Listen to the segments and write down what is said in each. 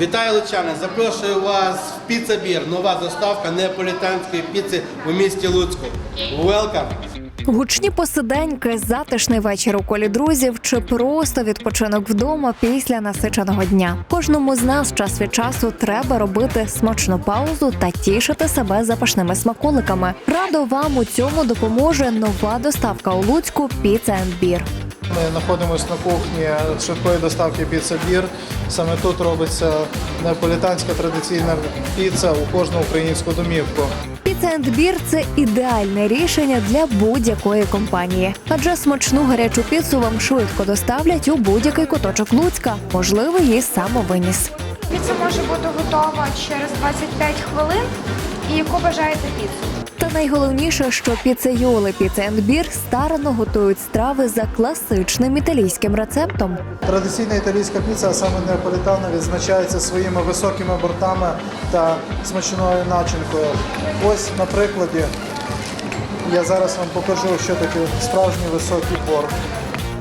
Вітаю Лучани! Запрошую вас в піцабір. Нова доставка неаполітанської піци у місті Луцьку. Welcome! Гучні посиденьки, затишний вечір у колі друзів чи просто відпочинок вдома після насиченого дня. Кожному з нас час від часу треба робити смачну паузу та тішити себе запашними смаколиками. Радо вам у цьому допоможе нова доставка у Луцьку and Beer. Ми знаходимося на кухні швидкої доставки піца бір. Саме тут робиться неаполітанська традиційна піца у кожну українську домівку. And – це ідеальне рішення для будь-якої компанії, адже смачну гарячу піцу вам швидко доставлять у будь-який куточок Луцька. Можливо, її самовиніс. Піца може бути готова через 25 хвилин. І яку бажаєте піцу? Найголовніше, що піцейоли піцеендбір старано готують страви за класичним італійським рецептом. Традиційна італійська піца, а саме неаполітана, відзначається своїми високими бортами та смачною начинкою. Ось на прикладі я зараз вам покажу, що таке справжній високий борт.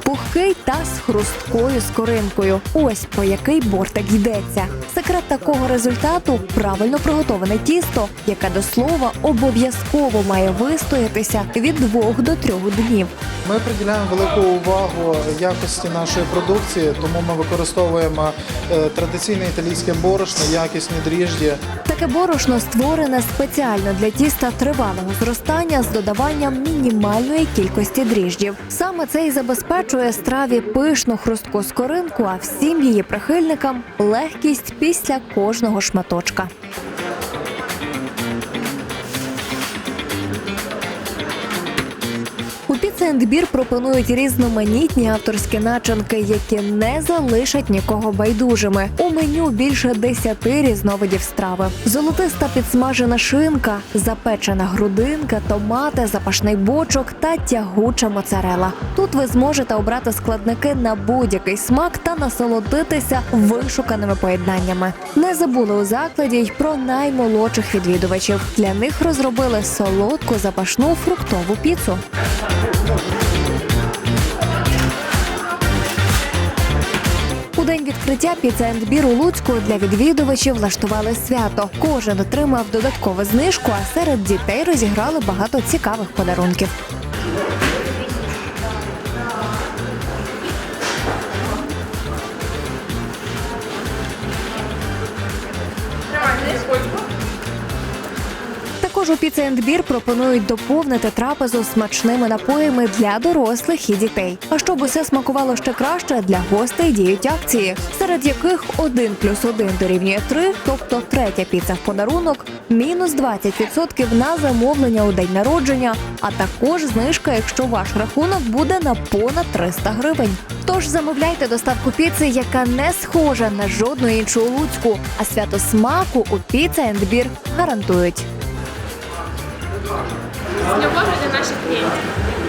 Пухкий та з хрусткою скоринкою. Ось про який бортик йдеться. Секрет такого результату правильно приготоване тісто, яке до слова обов'язково має вистоятися від двох до трьох днів. Ми приділяємо велику увагу якості нашої продукції, тому ми використовуємо е, традиційне італійське борошно, якісні дріжджі. Таке борошно створене спеціально для тіста тривалого зростання з додаванням мінімальної кількості дріжджів. Саме це і забезпечує страві пишну хрустку скоринку, а всім її прихильникам легкість після кожного шматочка. Beer пропонують різноманітні авторські начинки, які не залишать нікого байдужими. У меню більше 10 різновидів страви: золотиста підсмажена шинка, запечена грудинка, томати, запашний бочок та тягуча моцарела. Тут ви зможете обрати складники на будь-який смак та насолодитися вишуканими поєднаннями. Не забули у закладі й про наймолодших відвідувачів. Для них розробили солодку запашну фруктову піцу. У день відкриття піцендбір у Луцьку для відвідувачів влаштували свято. Кожен отримав додаткову знижку, а серед дітей розіграли багато цікавих подарунків. Також у and пропонують доповнити трапезу смачними напоями для дорослих і дітей. А щоб усе смакувало ще краще, для гостей діють акції, серед яких 1 плюс 1 дорівнює 3, тобто третя піца в подарунок, мінус 20% на замовлення у день народження, а також знижка, якщо ваш рахунок буде на понад 300 гривень. Тож замовляйте доставку піци, яка не схожа на жодну іншу у Луцьку, а свято смаку у and Beer гарантують. З любов'ю для наших клієнтів.